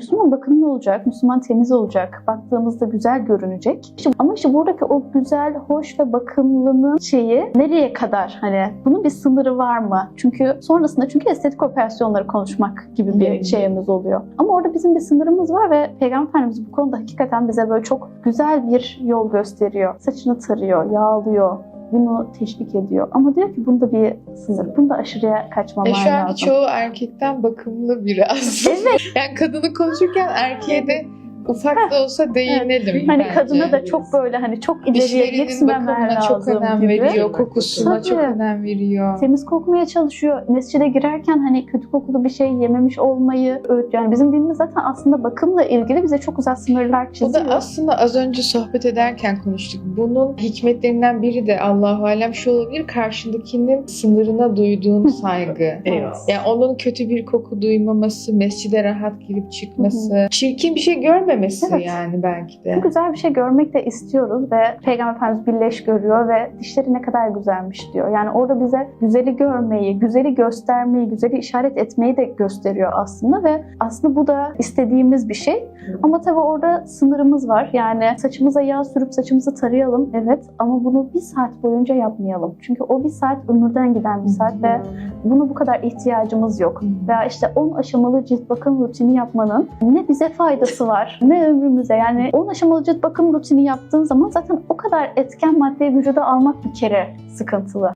Müslüman bakımlı olacak, Müslüman temiz olacak, baktığımızda güzel görünecek. İşte, ama işte buradaki o güzel, hoş ve bakımlının şeyi nereye kadar? Hani bunun bir sınırı var mı? Çünkü sonrasında çünkü estetik operasyonları konuşmak gibi bir şeyimiz oluyor. Ama orada bizim bir sınırımız var ve Peygamber Efendimiz bu konuda hakikaten bize böyle çok güzel bir yol gösteriyor. Saçını tarıyor, yağlıyor, bunu teşvik ediyor. Ama diyor ki bunda bir sınır, bunda aşırıya kaçmaman E şu an lazım. çoğu erkekten bakımlı biraz. Evet. yani kadını konuşurken erkeğe de ufak da olsa değinelim. Hani bence. kadına da çok böyle hani çok ileriye gitmemen bakımına çok lazım önem gibi. veriyor, kokusuna Tabii. çok önem veriyor. Temiz kokmaya çalışıyor. Mescide girerken hani kötü kokulu bir şey yememiş olmayı. Yani bizim dinimiz zaten aslında bakımla ilgili bize çok güzel sınırlar Bu çiziyor. da aslında az önce sohbet ederken konuştuk. Bunun hikmetlerinden biri de Allahu alem şu olabilir. Karşındakinin sınırına duyduğun saygı. Evet. Yani onun kötü bir koku duymaması, mescide rahat girip çıkması, çirkin bir şey görmemesi Evet. yani belki de. Çok güzel bir şey görmek de istiyoruz ve Peygamber Efendimiz birleş görüyor ve dişleri ne kadar güzelmiş diyor. Yani orada bize güzeli görmeyi, güzeli göstermeyi, güzeli işaret etmeyi de gösteriyor aslında ve aslında bu da istediğimiz bir şey. Ama tabii orada sınırımız var. Yani saçımıza yağ sürüp saçımızı tarayalım evet ama bunu bir saat boyunca yapmayalım. Çünkü o bir saat ömürden giden bir saat ve bunu bu kadar ihtiyacımız yok. Veya işte 10 aşamalı cilt bakım rutini yapmanın ne bize faydası var ne ömrümüze. Yani 10 aşamalı cilt bakım rutini yaptığın zaman zaten o kadar etken maddeyi vücuda almak bir kere sıkıntılı.